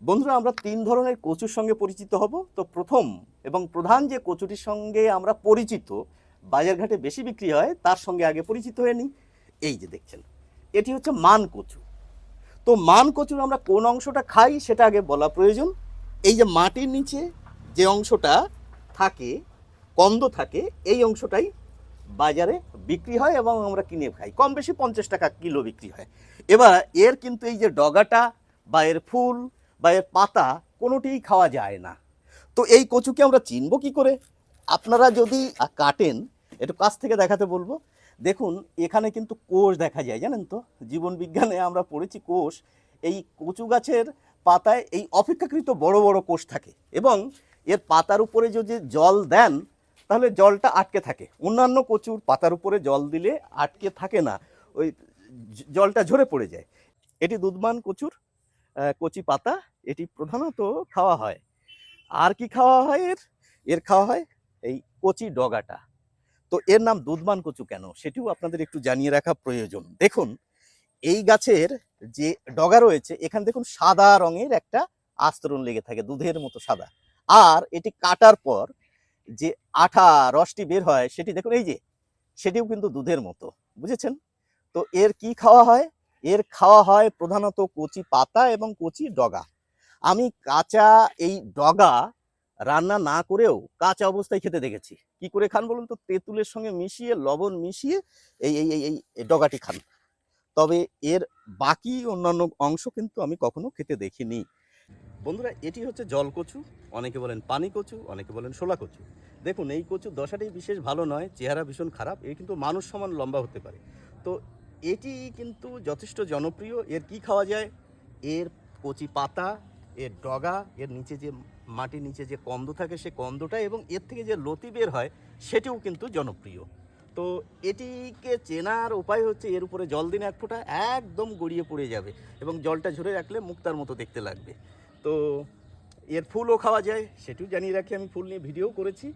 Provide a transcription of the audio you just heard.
বন্ধুরা, আমরা তিন ধরনের কচুর সঙ্গে পরিচিত হব। তো প্রথম এবং প্রধান যে কচুটির সঙ্গে আমরা পরিচিত, বাজারঘাটে বেশি বিক্রি হয়, তার সঙ্গে আগে পরিচিত হয়ে নিই। এই যে দেখছেন, এটি হচ্ছে মান কচু। তো মান কচুর আমরা কোন অংশটা খাই, সেটা আগে বলা প্রয়োজন। এই যে মাটির নিচে যে অংশটা থাকে, কন্দ থাকে, এই অংশটাই বাজারে বিক্রি হয় এবং আমরা কিনে খাই। কম বেশি পঞ্চাশ টাকা কিলো বিক্রি হয়। এবার এর কিন্তু এই যে ডগাটা বা এর ফুল বা এর পাতা কোনোটিই খাওয়া যায় না। তো এই কচুকে আমরা চিনব কি করে? আপনারা যদি কাটেন, একটু কাছ থেকে দেখাতে বলব। দেখুন, এখানে কিন্তু কোষ দেখা যায়, জানেন তো? জীবন বিজ্ঞানে আমরা পড়েছি কোষ, এই কচু গাছের পাতায় এই অপেক্ষাকৃত বড় বড় কোষ থাকে এবং এর পাতার উপরে যদি জল দেন, তাহলে জলটা আটকে থাকে। অন্যান্য কচুর পাতার উপরে জল দিলে আটকে থাকে না। ওই জলটা ঝরে পড়ে যায়। এটি দুধমান কচুর কচি পাতা, এটি প্রধানত খাওয়া হয়। আর কি খাওয়া হয় এর? এর খাওয়া হয় এই কচি ডগাটা। তো এর নাম দুধমান কচু কেন? সেটিও আপনাদের একটু জানিয়ে রাখা প্রয়োজন। দেখুন, এই গাছের যে ডগা রয়েছে, এখানে দেখুন সাদা রঙের একটা আস্তরণ লেগে থাকে, দুধের মতো সাদা। আর এটি কাটার পর যে আঠা রসটি বের হয়, সেটি দেখুন, এই যে, সেটিও কিন্তু দুধের মতো। বুঝেছেন? তো এর কি খাওয়া হয়? এর খাওয়া হয় প্রধানত কচি পাতা এবং কচি ডগা। আমি কাঁচা এই ডগা রান্না না করেও কাঁচা অবস্থায় খেতে দেখেছি। কি করে খান বলুন তো? তেঁতুলের সঙ্গে মিশিয়ে, লবণ মিশিয়ে এই এই এই, এই- ডগাটি খান। তবে এর বাকি অন্যান্য অংশ কিন্তু আমি কখনো খেতে দেখিনি। বন্ধুরা, এটি হচ্ছে জল কচু অনেকে বলেন পানি কচু, অনেকে বলেন শোলা কচু। দেখুন, এই কচুর দশাটি বিশেষ ভালো নয়, চেহারা ভীষণ খারাপ। এ কিন্তু মানুষ সমান লম্বা হতে পারে। তো এটি কিন্তু যথেষ্ট জনপ্রিয়। এর কি খাওয়া যায়? এর কচি পাতা, এর ডগা, এর নিচে যে মাটির নিচে যে কন্দ থাকে সে কন্দটা এবং এর থেকে যে লতি বের হয়, সেটিও কিন্তু জনপ্রিয়। তো এটিকে চেনার উপায় হচ্ছে এর উপরে জল দিন এক ফোঁটা, একদম গড়িয়ে পড়ে যাবে এবং জলটা ঝরে রাখলে মুক্তার মতো দেখতে লাগবে। তো এর ফুলও খাওয়া যায়, সেটিও জানিয়ে রাখি আমি, ফুল নিয়ে ভিডিও করেছি।